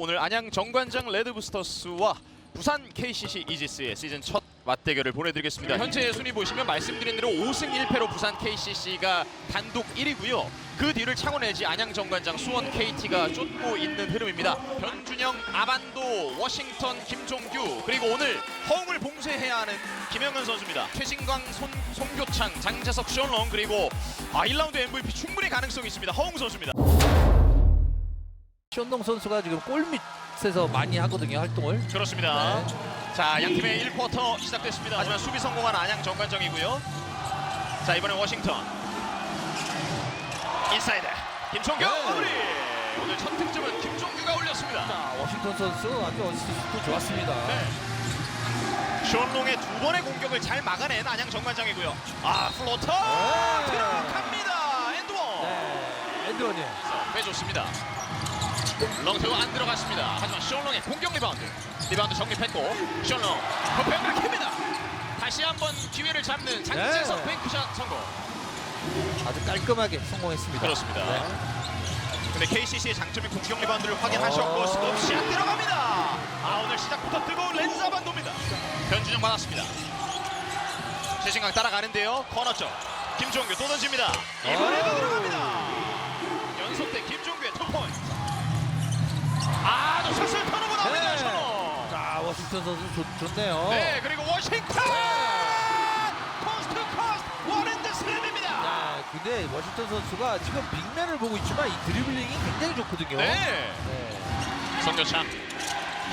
오늘 안양 정관장 레드부스터스와 부산 KCC 이지스의 시즌 첫 맞대결을 보내드리겠습니다. 현재 순위 보시면 말씀드린 대로 5승 1패로 부산 KCC가 단독 1위고요. 그 뒤를 차고내지 안양 정관장 수원 KT가 쫓고 있는 흐름입니다. 변준영, 아반도, 워싱턴, 김종규 그리고 오늘 허웅을 봉쇄해야 하는 김영현 선수입니다. 최신광, 손, 송교창, 장재석, 쇼롱 그리고 아 1라운드 MVP 충분히 가능성이 있습니다. 허웅 선수입니다. 쇼동 선수가 지금 골밑에서 많이 하거든요 활동을. 그렇습니다. 네. 자, 양 팀의 1쿼터 시작됐습니다. 하지만 수비 성공한 안양 정관정이고요. 자, 이번엔 워싱턴. 인사이드. 김종규 네. 마무리. 오늘 첫 득점은 김종규가 올렸습니다. 자, 워싱턴 선수 아주 어시스트 좋았습니다. 네. 쇼롱의 두 번의 공격을 잘 막아낸 안양 정관장이고요. 아, 플로터 네. 들어갑니다. 엔드원. 네, 엔드원이. 빼줬습니다. 롱태우 안 들어갔습니다. 하지만 쇼롱의 공격 리바운드. 리바운드 정립했고 쇼롱 퍼펙트를 캡니다. 다시 한번 기회를 잡는 장재석 네. 뱅크샷 성공. 아주 깔끔하게 성공했습니다. 그렇습니다. 네. 근데 KCC의 장점인 공격 리바운드를 확인하셨고 어. 스톱시 안 들어갑니다. 아 오늘 시작부터 뜨거운 렌즈 반도입니다. 변준영 받았습니다. 최신강 따라가는데요. 코너 쪽 김종규 또 던집니다. 이번에도 어. 들어갑니다. 연속 대 김종규의 투 포인트. 아, 또 샷을 턴오버 나옵니다. 네. 자, 워싱턴 선수 좋, 좋네요. 네, 그리고 워싱턴 코스트 코스트 원핸드 슬램입니다. 자, 근데 워싱턴 선수가 지금 빅맨을 보고 있지만 이 드리블링이 굉장히 좋거든요. 네. 네. 성교창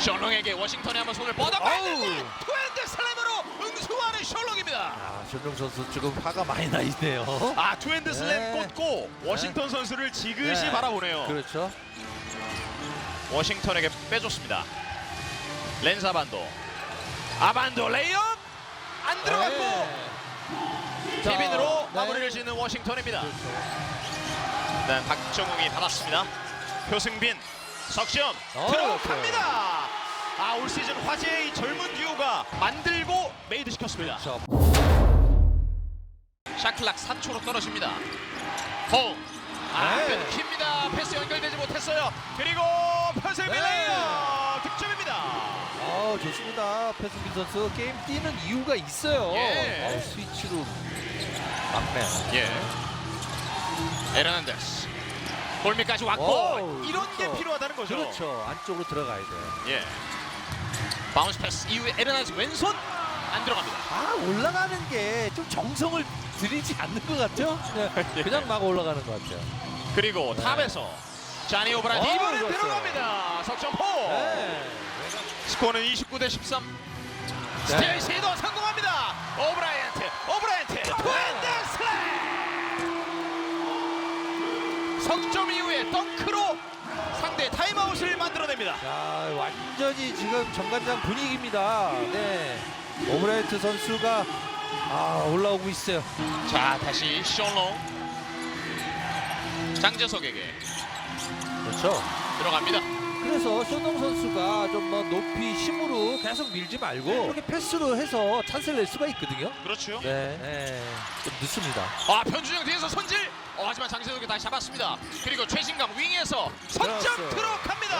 셜롱에게 워싱턴이 한번 손을 아우. 뻗어봤는데 투핸드 슬램으로 응수하는 셜롱입니다. 아, 쇼동 선수 지금 화가 많이 나 있네요. 아 투핸드 슬램 네. 꽂고 워싱턴 선수를 지그시 네. 바라보네요. 그렇죠. 워싱턴에게 빼줬습니다. 렌사 반도 아반도 레이업 안 들어갔고 네. 자, 케빈으로 네. 마무리를 짓는 워싱턴입니다. 그렇죠. 일단 박정웅이 받았습니다. 표승빈 석시험 어, 들어갑니다. 아 올 시즌 화제의 이 젊은 듀오가 만들고 메이드 시켰습니다. 그렇죠. 샤클락 4초로 떨어집니다. 호 아 네. 끊깁니다. 패스 연결되지 못했어요. 그리고 표승빈 네. 득점입니다. 아 좋습니다. 패스빈 선수 게임 뛰는 이유가 있어요. 예. 아, 스위치로 막네요. 예. 에르난데스 골밑까지 왔고 와우, 이런 게 그렇죠. 필요하다는 거죠. 그렇죠. 안쪽으로 들어가야 돼요. 예. 바운스 패스 이후에 에르난데스 왼손 안 들어갑니다. 아 올라가는 게 좀 정성을 들이지 않는 것 같죠? 네, 그냥 막 올라가는 것 같아요. 그리고 네. 탑에서 자니 오브라이트 어, 이번에 좋았어요. 들어갑니다. 석점포. 네. 스코어는 29 대 13. 네. 스틸 시도 성공합니다. 오브라이언트, 오브라이언트, 투핸드 슬램. 석점 이후에 덩크로 상대 타임아웃을 만들어냅니다. 자 완전히 지금 정관장 분위기입니다. 네. 오브라이트 선수가 아 올라오고 있어요. 자 다시 셜롱 장재석에게 그렇죠. 들어갑니다. 그래서 쇼동 선수가 좀 뭐 높이 힘으로 계속 밀지 말고 이렇게 패스로 해서 찬스를 낼 수가 있거든요. 그렇죠. 네. 네. 좀 늦습니다. 아 변준영 뒤에서 손질. 어, 하지만 장재석이 다시 잡았습니다. 그리고 최신강 윙에서 석점 들어갔어요. 들어갑니다.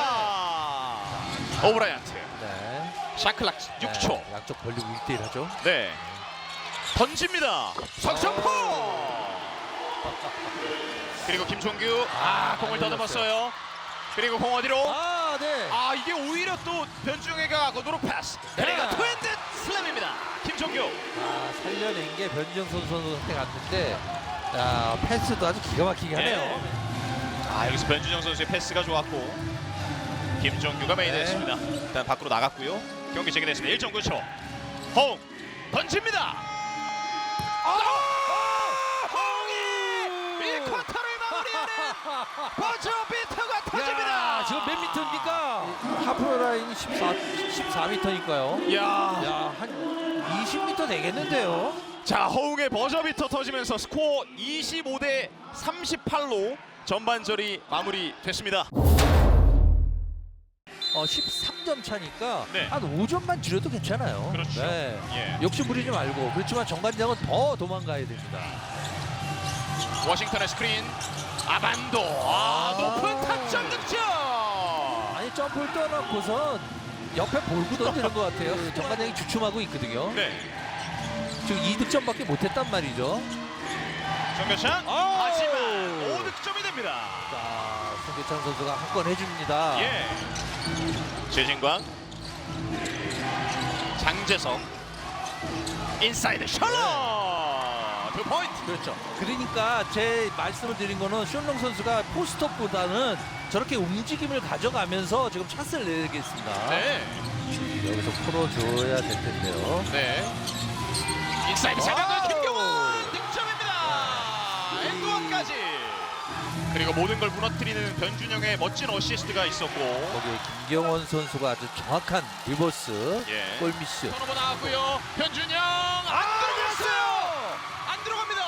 오브라이언트 네. 샤클락 6초. 네, 양쪽 벌리고 1대1 하죠. 네. 던집니다. 석점포. 그리고 김종규 아 공을 더듬었어요. 그리고 공 어디로? 아, 네. 아 이게 오히려 또 변준영이가 고도로 패스. 그리고 네. 트윈드 슬램입니다. 김종규. 아, 살려낸 게 변지영 선수 선수한테 갔는데 야, 패스도 아주 기가 막히게 하네요. 아 여기서 변준영 선수의 패스가 좋았고 김종규가 메이드했습니다. 일단 밖으로 나갔고요. 경기 재개됐습니다. 1.9초. 홍 던집니다. 아! 홍이 이 쿼터를 마무리하는 버저 비터가 터집니다. 야, 지금 몇 미터입니까? 하프로 라인 14 14미터니까요. 야. 야, 한 20미터 되겠는데요. 자 허웅의 버저비터 터지면서 스코어 25 대 38로 전반전이 마무리됐습니다. 어, 13점 차니까 네. 한 5점만 줄여도 괜찮아요. 그렇죠. 네. 예. 욕심 부리지 말고 그렇지만 정관장은 더 도망가야 됩니다. 워싱턴의 스크린 아반도 아, 아. 높은 타점 득점. 아니 점프를 떠놓고선 옆에 볼고 던지는 것 같아요. 그 정관장이 주춤하고 있거든요. 네. 지금 2득점밖에 못했단 말이죠. 정교창 아우! 하지만 5득점이 됩니다. 자, 송교창 선수가 한 건 해줍니다. 예. 최진광 장재성 인사이드 샬롯 두 포인트 그렇죠. 그러니까 제 말씀을 드린 거는 쇼롱 선수가 포스트업보다는 저렇게 움직임을 가져가면서 지금 찬스를 내겠습니다. 네. 여기서 풀어줘야 될 텐데요. 네. 인사이드! 장관 김경원 득점입니다. 엔드원까지. 그리고 모든 걸 무너뜨리는 변준영의 멋진 어시스트가 있었고. 거기에 김경원 선수가 아주 정확한 리버스 예. 골미스. 턴오버 나왔고요. 변준영 안 들어갔어요. 안 들어갑니다.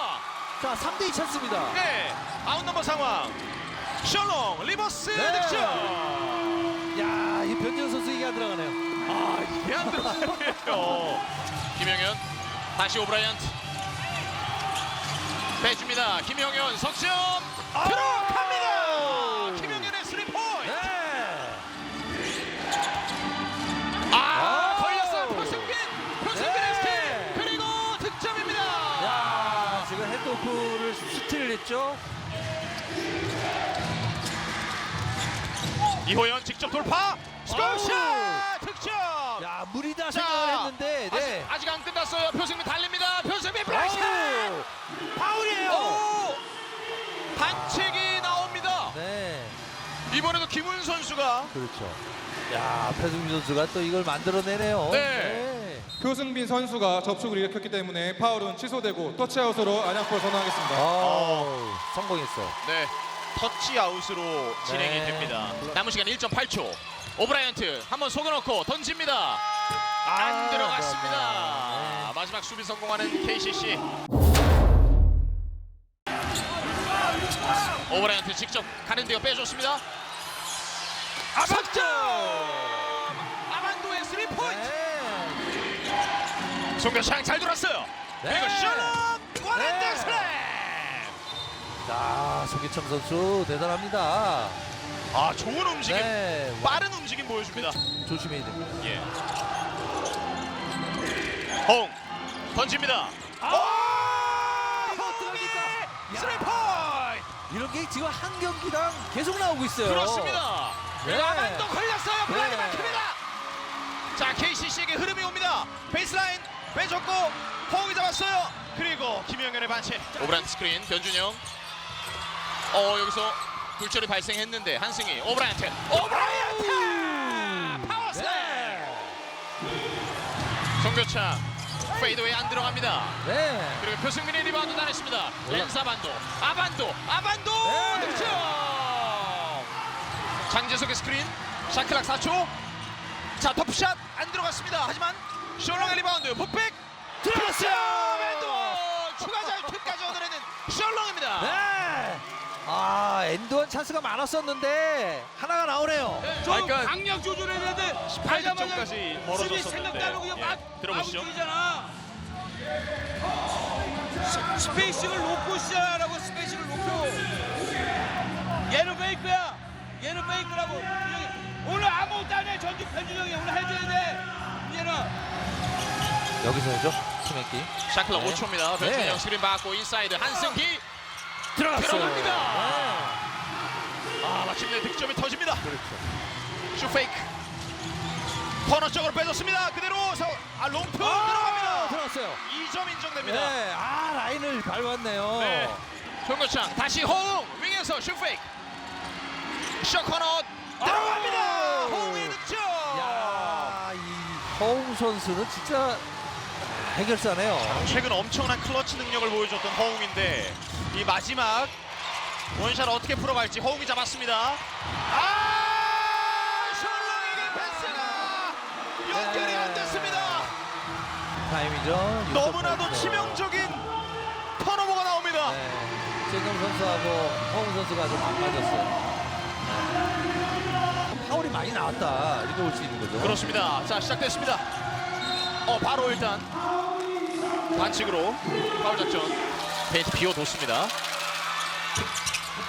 자, 3대2 찬스입니다. 네. 아웃 넘버 상황. 셜롱 리버스 네. 득점. 야, 이 변준 선수 이게 안 들어가네요. 아 이게 안 들어가네요. 김영현 다시 오브라이언트 빼줍니다. 김영현 석점 들어 이호연 직접 돌파 스코어샷 득점. 야, 무리다 자, 생각을 했는데, 네. 아직, 아직 안 끝났어요. 표승빈 달립니다. 표승빈 블락샷. 파울이에요. 오! 반칙이 나옵니다. 네. 이번에도 김훈 선수가 그렇죠. 야, 배승민 선수가 또 이걸 만들어내네요. 네. 표승빈 선수가 접촉을 일으켰기 때문에 파울은 취소되고 터치아웃으로 안양골 선언하겠습니다. 아우, 성공했어. 네 터치 아웃으로 진행이 네. 됩니다. 남은 시간 1.8초. 오브라이언트 한번 속여놓고 던집니다. 안 아, 들어갔습니다. 네. 마지막 수비 성공하는 KCC. 오브라이언트 직접 가는데요 빼줬습니다. 아박점! 아만도의 스리 포인트. 네. 송교창 잘 돌았어요. 네. 그리고 슛 원핸드 네. 슬램. 자, 송기창 선수 대단합니다. 아 좋은 움직임, 네. 빠른 움직임 보여줍니다. 조심해야 됩니다. 예. 홍 던집니다. 아! 홍의 야. 스리 포인트. 이런 게 지금 한 경기당 계속 나오고 있어요. 그렇습니다. 네. 라만도 걸렸어요. 블락이 네. 막힙니다. 자 KCC에게 흐름이 옵니다. 베이스라인 빼줬고 홍이 잡았어요. 그리고 김영현의 반칙. 오브란트 스크린 변준영. 어 여기서 불철이 발생했는데 한승희 오브라이언트 오브라이언트 파워 슬램 네. 정교차 페이드웨이 안 들어갑니다. 네. 그리고 표승민의 리바운드 나냈습니다. 올라- 왼사반도 아반도 아반도 네. 득점. 장재석의 스크린 샤클락 4초. 자 터프샷 안 들어갔습니다. 하지만 셜롱의 리바운드 풋백 들어갔어요. 왼도 추가자 킥까지 얻어내는 셜롱입니다. 네. 아, 엔드원 찬스가 많았었는데 하나가 나오네요. 좀 그러니까 강력 조절해야 되는데 18득점까지 수비 멀어졌었는데 생각도 안 하고 그냥 예, 막 들어보시죠. 뛰잖아. 스- 스페이싱을 놓고 시작하라고 스페이싱을 놓고 얘는 페이크야 얘는 페이크라고 오늘 아무것도 안 해 전주 편준영이 오늘 해줘야 돼 이제는 여기서 해죠. 팀맥기 샤클락 네. 5초입니다. 네. 변준영 스크린 받고 인사이드 한승기 들어갔어요. 들어갑니다. 네. 아 마침내 득점이 터집니다. 그렇죠. 슈 페이크 코너 쪽으로 빼줬습니다. 그대로 서, 아 롱투 들어갑니다. 들어갔어요. 2점 인정됩니다. 네. 아, 라인을 밟았네요. 네. 정교창 다시 호응 윙에서 슈 페이크 셔 코너 들어갑니다. 아! 호응의 득점. 야, 이 허웅 선수는 진짜 해결사네요. 최근 엄청난 클러치 능력을 보여줬던 허웅인데 이 마지막 원샷 어떻게 풀어갈지 허웅이 잡았습니다. 아 셜롱에게 패스가 연결이 안 됐습니다. 타임이죠. 너무나도 6.8초. 치명적인 턴오버가 나옵니다. 네. 최경 선수하고 허웅 선수가 좀 안 맞았어요. 네. 파울이 많이 나왔다. 이렇게 볼 수 있는 거죠. 그렇습니다. 자 시작됐습니다. 어 바로 일단 반칙으로 파울 작전 페인트 비워뒀습니다.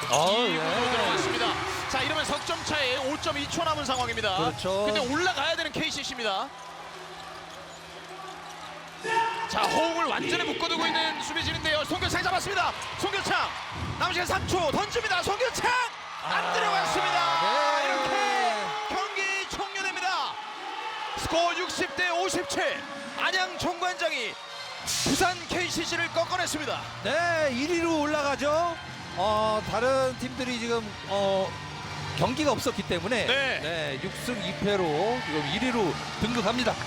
어, 이구로 예. 들어갔습니다. 자 이러면 석점 차에 5.2초 남은 상황입니다. 그렇죠. 근데 올라가야 되는 KCC입니다. 자 호응을 완전히 묶어두고 있는 수비진인데요. 송교창 잡았습니다. 송교창 남은 시간 3초 던집니다. 송교창 안 아, 들어갔습니다. 네. 이렇게 경기 종료됩니다. 스코어 60대 57. 안양 총관장이 부산 KCC를 꺾어냈습니다. 네, 1위로 올라가죠. 어, 다른 팀들이 지금 어, 경기가 없었기 때문에 네. 네, 6승 2패로 지금 1위로 등극합니다.